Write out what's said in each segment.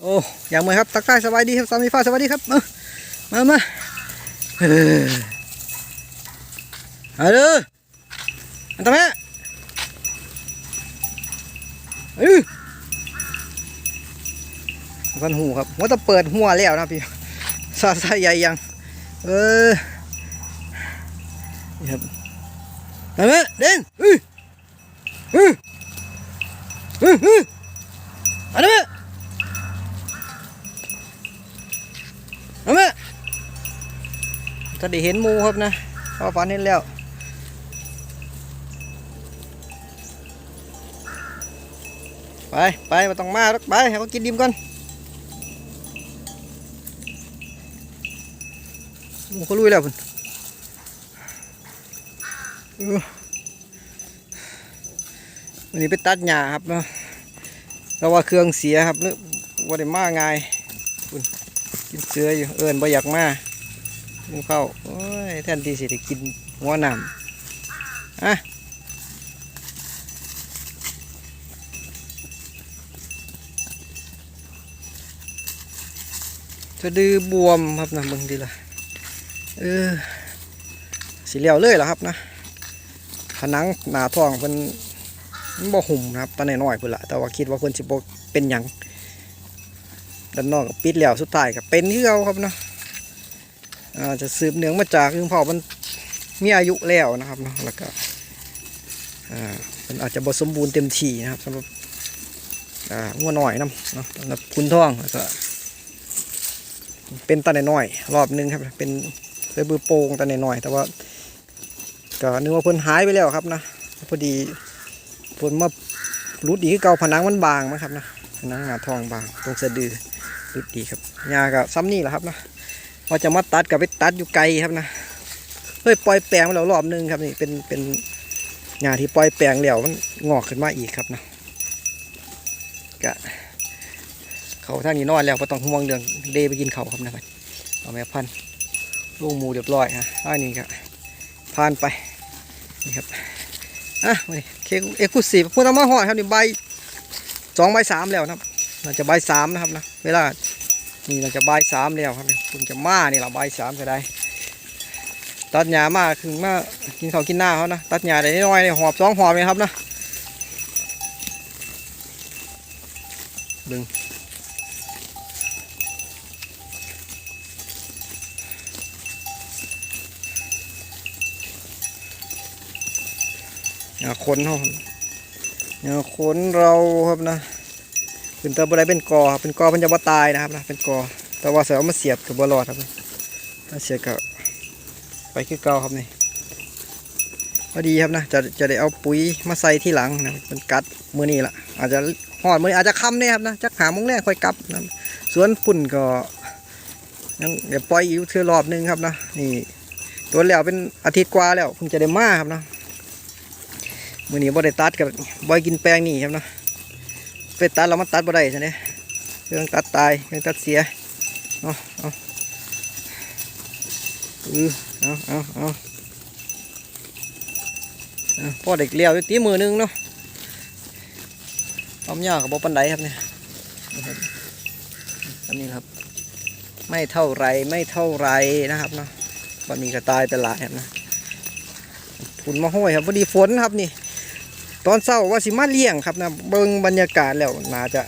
โอ้อย่างเมื่อครับ ตักใต้สบายดีครับสามีฟ้าสวัสดีครับ มา มามาเออเอาเด้ออันตะแม่เออกันหูครับว่าจะเปิดหัวแล้วนะพี่ซาซาใหญ่ยัง เออนี่ครับอันตะแม่เด่นอืออืออืออืออันตะแม่ เอาแม่ ก็ได้เห็นมูครับนะพอฝันเห็นแล้วไปไปมาต้องมาไปให้เขากินดิมก่อนมูเขาลุยแล้วพุ่นเอวันนี้ไปตัดหญ้าครับเนาะเราว่าเครื่องเสียครับนึกว่าได้มาง่ายกินเสืออยู่เอิญบ่อยากมา กินข้าวโอ้ยแทนที่สิได้กินหัวหนำอะจะดื้อบวมครับนะเบางทีละเออสีเหลียวเลยเหรอครับนะผนังหนาท้องเป็นบ่หุ่มนะครับตอนน้อยๆพุ่นละแต่ว่าคิดว่าคนสิบ่เป็นหยังด้านนอกก็ปิดแล้วสุดท้ายก็เป็นที่เราครับเนาะ จจะสืบเนื่องมาจากเรื่อมันมีอายุแล้วนะครับเนาะแล้วก็อ่ามันอาจจะบสมบูรณ์เต็มที่นะครับสำหรับอ่างัวหน่อยน้ำเนาะสำหรับคุณท่องแล้วก็เป็นตาหน่อยรอบหนึงครับ เป็นเสือบือโป่งตาหน่อยแต่ว่าก็นึกว่าเพิ่นหายไปแล้วครับนะพอดีเพิ่นมารุดอีคือเก่าผนังมันบางมั้งครับนะผนังหนาทองบางตรงสะดือรุดดีครับยาก็ซ้ำนี่แหละครับนะ พอจะมาตัดกับไปตัดอยู่ไกลครับนะเฮ้ยปล่อยแปลงมาแล้วรอบนึงครับนี่เป็นเป็นยาที่ปล่อยแปลงแล้วมันงอกขึ้นมาอีกครับนะกะเขาท่านนี่นอนแล้วก็ต้องห่วงเรื่องเดไปกินเขาครับนะครับเอาแม่พันธุ์ลูกหมูเรียบร้อยฮะอันนี้ก็ผ่านไปนี่ครับอะมาดิเคกเอ็กซ์คลูซีฟพูดมาหอดครับนี่ใบสองใบสามแล้วนะครับเราจะใบสามนะครับนะเวลา นี่เราจะใบสามแล้วครับคุณจะมานี่เราใบสามก็ได้ ตัดหญ้ามาคือมากินเขากินหน้าเขานะตัดหญ้าได้น้อยหอบสองหอบเลยครับนะดึงหญ้าขนเขาหญ้าขนเราครับนะ เป็นตัวบไดเป็นกอครับเป็นกอมันจะบ่ตายนะครับนะเป็นกอ แต่ว่าเสือเอามาเสียบกับบอรอดครับถ้าเสียบกับไปคือเก่าครับนี่พอดีครับนะจะจะได้เอาปุ๋ยมาใส่ที่หลังนะเป็นกัดมือนี้ละอาจจะหอดมืออาจจะค่ำเนี่ยครับนะจักหาโมงแรกค่อยกลับนะสวนฝุ่นก็ยังเดี๋ยวปล่อยอีกเทื่อรอบหนึงครับนะนี่ตัวแล้วเป็นอาทิตย์กว่าแล้วเพิ่งจะได้มาครับนะมือนี้บ่ได้ตัดกับบ่ได้กินแป้งนี่ครับนะ ไปตัดเรามาตัดบ่ได้ใช่ไหมเครื่องตัดตายเครื่องตัดเสียเอาเอาเอาเอาเอาเอพ่อเด็กเลี้ยวอยู่ตีมือหนึงเนาะความยาวกับบ่ปันไดครับเนี่ยอันนี้ครับ ไม่เท่าไรไม่เท่าไรนะครับเนาะบะหมี่ก็ตายไปหลายครับนะฝุ่นมาห้อยครับพอดีฝนครับนี่ ตอนเช้าว่าสิมาเลี้ยงครับนะเบิ่งบรรยากาศแล้วน่าจะ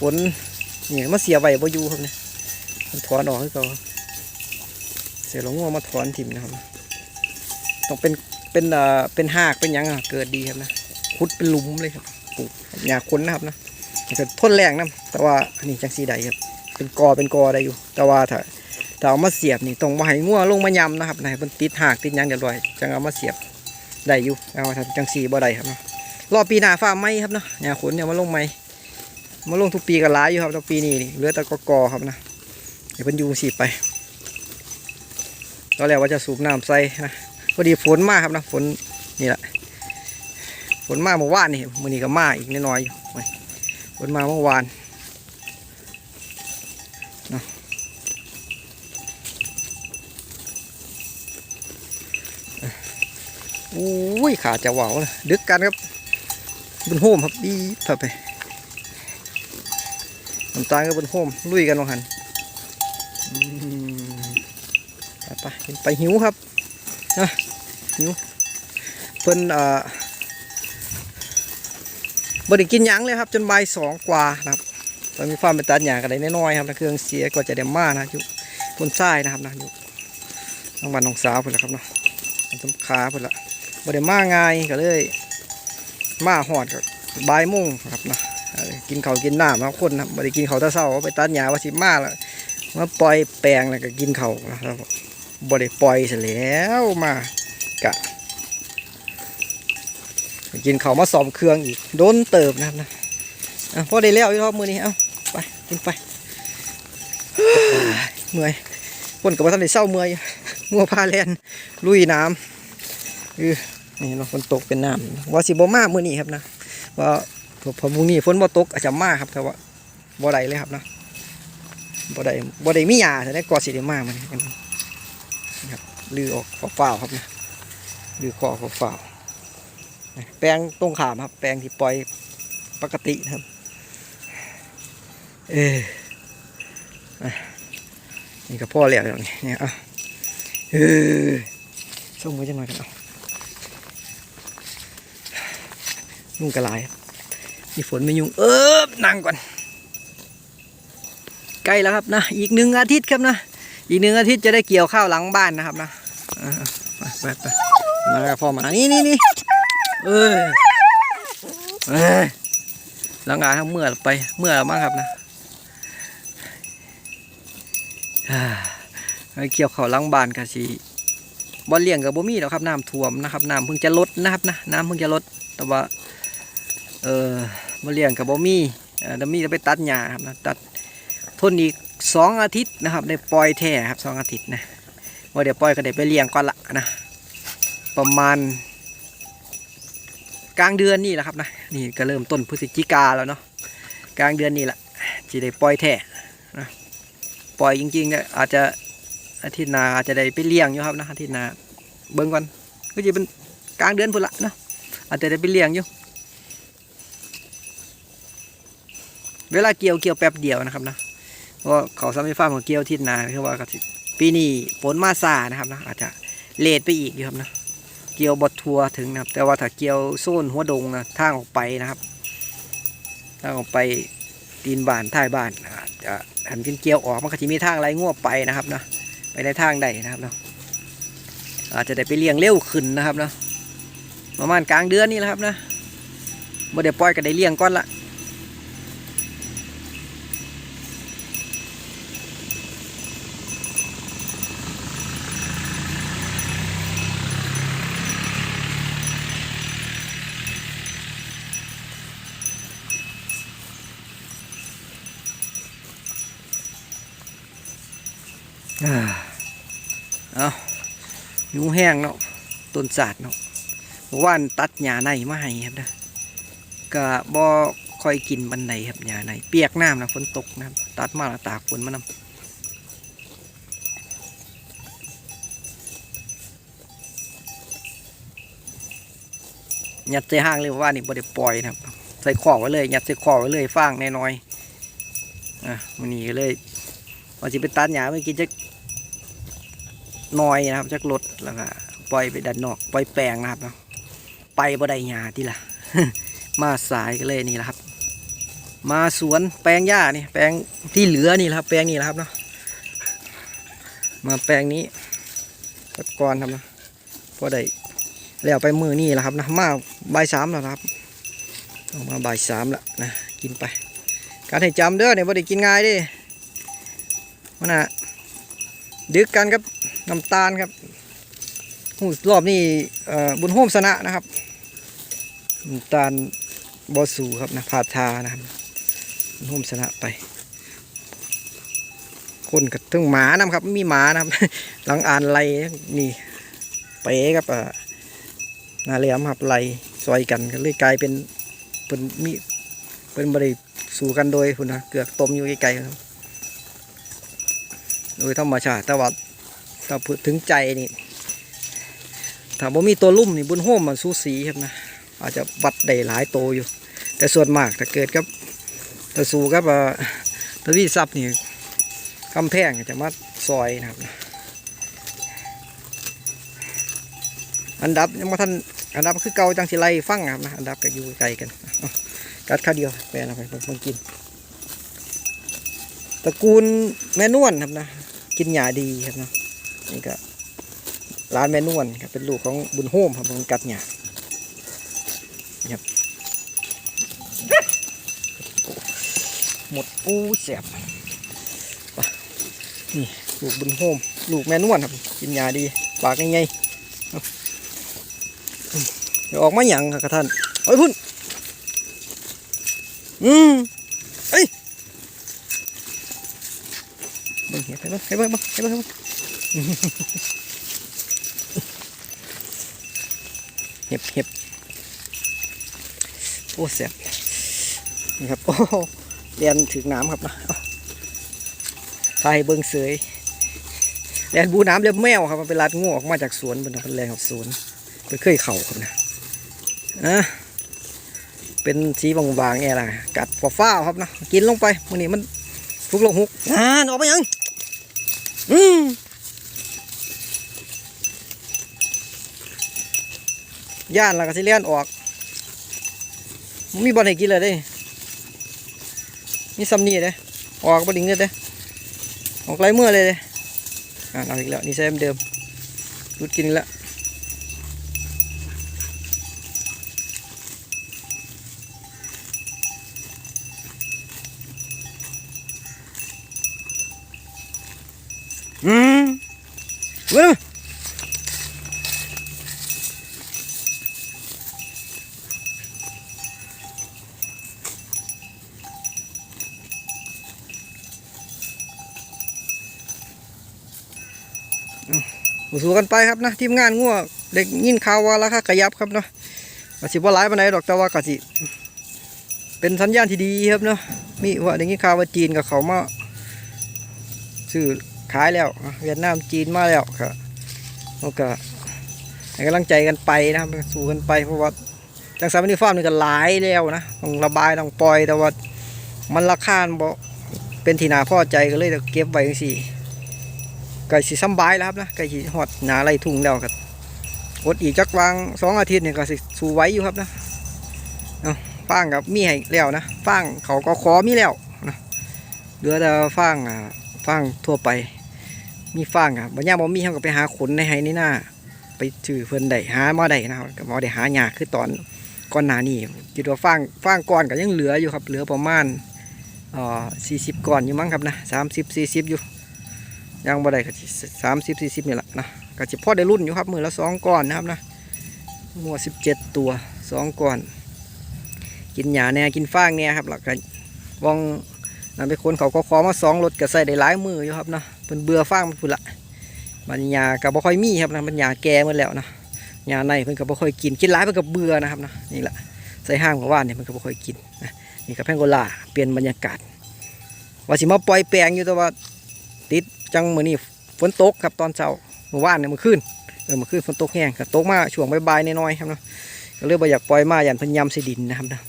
ฝนนี่มาเสียไว้บ่อยู่ครับเนี่ยมันถอนออกให้เขาเสียหลงงัวมาถอนถิ่มนะครับ ต้องเป็นเป็นเอ่อเป็นหากเป็นยังอะเกิดดีครับนะขุดเป็นหลุมเลยครับปลูกหญ้าคนนะครับนะมันก็ทนแรงนะแต่ว่าอันนี้จังสีใดครับ เป็นกอเป็นกอได้อยู่ แต่ว่าถ้าถ้าเอามาเสียบนี่ต้องมาให้งัวลงมายำนะครับนะให้มันติดหากติดยังเรียบร้อยจังเอามาเสียบ ได้อยู่เอาทำจังสีบ่ได้ครับเนาะรอปีหน้าฟ้าไหมครับเนาะหญ้าขนเนี่ยมาลงไหมมาลงทุกปีก็หลายอยู่ครับแต่ปีนี้เหลือแต่กอกอครับนะเดี๋ยวเพิ่นยูสีไปตอนแรกว่าจะสูบน้ำใส่นะพอดีฝนมากครับนะฝนนี่แหละฝนมากเมื่อวานนี่มื้อนี้ก็มาอีกน้อยๆอยู่ฝนมาเมื่อวานเนาะ อุ้ยขาจะหวาเลยดึกกันครับบนโฮมครับดีเถอะไปน้ำตาลก็บนโฮมลุยกันลงหันไปไปกินไปหิวครับนะหิวเพิ่นเอ่อบ่ได้กินยังเลยครับ จนใบสองกว่านะครับตอนมีความเป็นตัดหยากันได้น้อยๆครับนะเครื่องเสียก็จะได้มานะอยู่บนทรายนะครับนะอยู่น้องบ้านน้องสาวเพิ่อนละครับเนาะนสำคาเพิ่อนละ บ่ได้มาง่ายก็เลย มาหอดก็บ่ายโมงครับนะกินข้าวกินน้ำครับคนนะบ่ได้กินข้าวตะเช้าไปตัดหญ้าว่าสิมาแล้วมาปล่อยแปลงแล้วก็กินข้าวนะครับบ่ได้ปล่อยเสียแล้วมากะกินข้าวมาซ้อมเครื่องอีกโดนเติบนะครับนะอะพอได้แล้วอยู่รอบมือนี้เอ้าไปกินไปเมื่อยคนกับว่าท่านได้เศร้าเมื่อยอยู่งัวพาแลนลุยน้ำ นี่เนาะฝนตกเป็นน้ำว่าสิบ่มามื้อนี้ครับนะว่าพอพอพรุ่งนี้ฝนบ่ตกอาจจะมาครับแต่ว่าบ่ได้เลยครับนะบ่ได้บ่ได้มีหญ้าแต่ได้ก่อสิได้มามื้อนี้ครับลือออกฟ้าวๆครับนะลือคอฟ้าวๆแปลงตรงขามครับ แปลงที่ปล่อยปกตินะครับ เออนี่ก็พ่อแล้วอย่างนี้เนี่ยอะเออส่งมือจังหน่อยกันเอา ยุ่งกระไรมีฝนไม่ยุ่ง เอิบนั่งก่อน ใกล้แล้วครับนะ อีกหนึ่งอาทิตย์ครับนะ อีกหนึ่งอาทิตย์จะได้เกี่ยวข้าวหลังบ้านนะครับนะไปไปไปมาครับพ่อมา นี่นี่นี่เออเอ้ยหลังงานทั้งเมื่อไป เมื่อแล้วมั้งครับนะอ่าเกี่ยวข้าวหลังบ้านกันสิบ่เลี้ยงกับบ่มีแล้วครับน้ำท่วมนะครับน้ำเพิ่งจะลดนะครับนะน้ำเพิ่งจะลดแต่ว่า ออมาเลี้ยงกับบ่มีเออแล้วมีจะไปตัดหญ้าครับนะตัดทนอีกสองอาทิตย์นะครับได้ปล่อยแท้ครับสองอาทิตย์นะว่าเดี๋ยวปล่อยก็ได้ไปเลี้ยงก่อนละนะประมาณ กลางเดือนนี่แหละครับนะนี่ก็เริ่มต้นพฤศจิกาแล้วเนาะกลางเดือนนี่แหละจะได้ปล่อยแท้นะปล่อยจริงๆเนี่ยอาจจะอาทิตย์หน้าอาจจะได้ไปเลี้ยงอยู่ครับนะอาทิตย์หน้าเบิ่งก่อนก็จะเป็นกลางเดือนพุ่นละเนาะอาจจะได้ไปเลี้ยงอยู่ เวลาเกี่ยวเกี่ยวแป๊บเดียวนะครับนะเพราะเขาซ้ำไฟฟ้าของเกี่ยวทิศนาคือว่าก็สิปีนี้ฝนมาซานะครับนะอาจจะเลทไปอีกอยู่ครับนะเกี่ยวบดทัวถึงนะครับแต่ว่าถ้าเกี่ยวโซนหัวดงนะทางออกไปนะครับทางออกไปตีนบานท้ายบานอาจจะหันเป็นเกี่ยวออกมันก็จะมีทางไรง่วไปนะครับนะไปในทางใดนะครับเนาะอาจจะได้ไปเลี้ยงเร็วขึ้นนะครับเนาะประมาณกลางเดือนนี่แหละครับนะบ่ได้ปล่อยก็ได้เลี้ยงก่อนละ เอายุงแห้งเนาะต้นสาดเนาะเมื่อว่านตัดหญ้าในมาให้ครับนะก็บ่ค่อยกินบันไดครับหญ้าในเปียกน้ำนะฝนตกนะครับตัดมาแล้วตากฝนมานำยัดใส่ห้างเลยว่านี่บ่ได้ปล่อยนะครับ ใส่ขอไว้เลยยัดใส่ขอไว้เลยฟางแน้อยอะมันนี่ก็เลยว่าสิไปตัดหญ้าไปกินจักห น้อยนะครับจากรถแล้วก็ปล่อยไปด้านนอกปล่อยแปลงนะครับเนาะไปบ่ได้หญ้าที่ละมาสายก็เลยนี่แหละครับ มาสวนแปลงหญ้านี่แปลงที่เหลือนี่แหละครับ แปลงนี้แหละครับเนาะมาแปลงนี้ตะกอนครับเนะพอได้แล้วไปมือนี่แหละครับนะมาบ่ายสามแล้วครับออกมาบ่ายสามแล้วนะกินไป การให้จำเด้อเนี่ยบ่ได้กินง่ายดิมันน่ะดึกกันครับ น้ำตาลครับหูรอบนี่บุญโฮมสนะนะครับน้ำตาลบอสูครับนะพาทานะครับบุญโฮมสนะไป คนกับทั้งหมานะครับ มีหมานะครับหลังอ่านไรนี่เป๋ครับอ่อนาเลียมครับไรซอยกันก็เลยกลายเป็นเป็นมีเป็นบริสู่กันโดยคุณนะเกือกต้มอยู่ไกลๆครับโดยธรรมชาติแต่ว่า ถ้าพูดถึงใจนี่ถ้าบ่มีตัวลุ่มนี่บุญโฮมมันสูสีครับนะอาจจะวัดได้หลายโตอยู่ แต่ส่วนมากถ้าเกิดกับถ้าสู้กับทวีซับนี่กำแพงจะมาซอยนะครับอันดับยังมาท่านอันดับคือเกาจังสิไลฟังครับนะอันดับก็อยู่ไกลกันกัดข้าวเดียวแปลเอาไปเพิ่งกินตระกูลแม่นวลครับนะกินหญ้าดีครับนะ นี่ก็ร้านแม่นวลครับเป็นลูกของบุญโฮมครับมันกัดหญ้าครับหมดปูแสบไปนี่ลูกบุญโฮมลูกแม่นวลครับกินหญ้าดีปากง่ายๆเอาอืมเดี๋ยวออกมาหยังครับท่านเอ้ยพุ่นอืมเบิ่งเห็ดไปเบิ่งไปเบิ่งไปเบิ่งไปเบิ่ง เห็บเห็บโอ้แสบนี่ครับ โอ้เรียนถึงน้ำครับนะเอาพาให้เบิ่งเสยเรียนบูน้ำเรียบแมวครับมันเป็นลาดงูออกมาจากสวนเป็นเป็นแรงของสวนเป็นเคยเข่าครับนะอะเป็นสีบางๆแง่ละกัดฟ้าครับนะกินลงไปมันนี้มันฟุกลงหุกอ่านออกไปยัง อืม ย่านและก็สิเลียนออกมีบอลให้กินเลยด้มีซัมนี่เด้ออกบดิ่งเงินเด้ออกไรเมื่อเลยเด้อ่าเอาอีกแล้วนี่ใช้เดิมรุดกินแล้วอืมเว้ย สู้กันไปครับนะทีมงานงัวเด็กยินข่าวว่าราคากระยับครับเนาะอาสิบ่หลายปานใดดอกแต่ว่ากสิเป็นสัญญาณที่ดีครับเนาะมีว่าเด็กยินข่าวว่าจีนกับเขามาซื้อขายแล้วเวียดนามจีนมาแล้วครับแล้วก็ให้กำลังใจกันไปนะครับสู้กันไปเพราะว่าจังสามนิฟาร์มนี่ก็หลายแล้วนะต้องระบายต้องปล่อยแต่ว่ามันราคาบ่เป็นที่นาพอใจก็เลยเก็บไว้จังซี่ ไก่สีซ้ำบายแล้วครับนะไก่สีหอดหนาไรทุ่งแล้วครับอดอีกจักวางสองอาทิตย์เนี่ยก็สิสู้ไว้อยู่ครับนะเอาฟางกับมีให้แล้วนะฟางเขาก็ขอมีแล้วนะเหลือแต่ฟางอ่าฟางทั่วไป มีฟางอะบางอย่าบ่มีเขาก็ไปหาขนในไห้นี่หน้า ไปถือเพิ่นได้หามาได้นะครับก็บ่ได้หาหยาคือตอนก่อนหน้านี้คิดว่าฟางฟางก่อนก็ยังเหลืออยู่ครับ เหลือประมาณอ่อสี่สิบก่อนอยู่มั้งครับนะสามสิบสี่สิบอยู่ ยังบ่ได้ก็สามสิบสี่สิบนี่แหละนะก็จะพอได้รุ่นอยู่ครับมือละสองก้อนนะครับนะหัวสิบเจ็ดตัวสองก้อน กินหญ้าแน่กินฟางเนี่ยครับแล้วก็วองนั่นไปคนเขาก็ขอมาสองรถก็ใส่ได้หลายมืออยู่ครับนะเป็นเบื่อฟางมันพุ่นละมันหญ้าก็บ่ค่อยมีครับนะมันหญ้าแก่หมดแล้วนะหญ้าในเพิ่นก็บ่ค่อยกินกินหลายเพิ่นก็เบื่อนะครับนะนี่แหละใส่ห้างของว่านเนี่ยมันก็บ่ค่อยกินนะนี่ก็แพงโกลาเปลี่ยนบรรยากาศว่าสิมาปล่อยแปลงอยู่แต่ว่าติด จังมือนี้ฝนตกครับตอนเช้าเมื่อวานเนี่ยมื่อคืนเออมื่อคืนฝนตกแห้งก็ตกมาช่วงบ่ายๆน้อยๆครับเนาะก็เลยบ่อยากปล่อยมายันเพิ่นยำใส่ดินนะครับนะ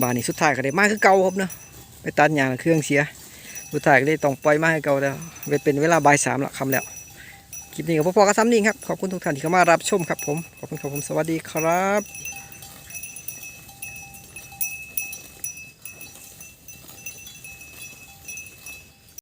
บานนี้สุดท้ายก็ได้มาคือเก่าครับเนาะไปตัดหญ้าเครื่องเสียสุดท้ายก็เลยต้องปล่อยมาให้เก่าแล้วเป็นเวลาบ่ายสามละคำแล้วคลิปนี้ก็พอๆกับซ้ำนี่ครับขอบคุณทุกท่านที่เข้ามารับชมครับผมขอบคุณครับผมสวัสดีครับ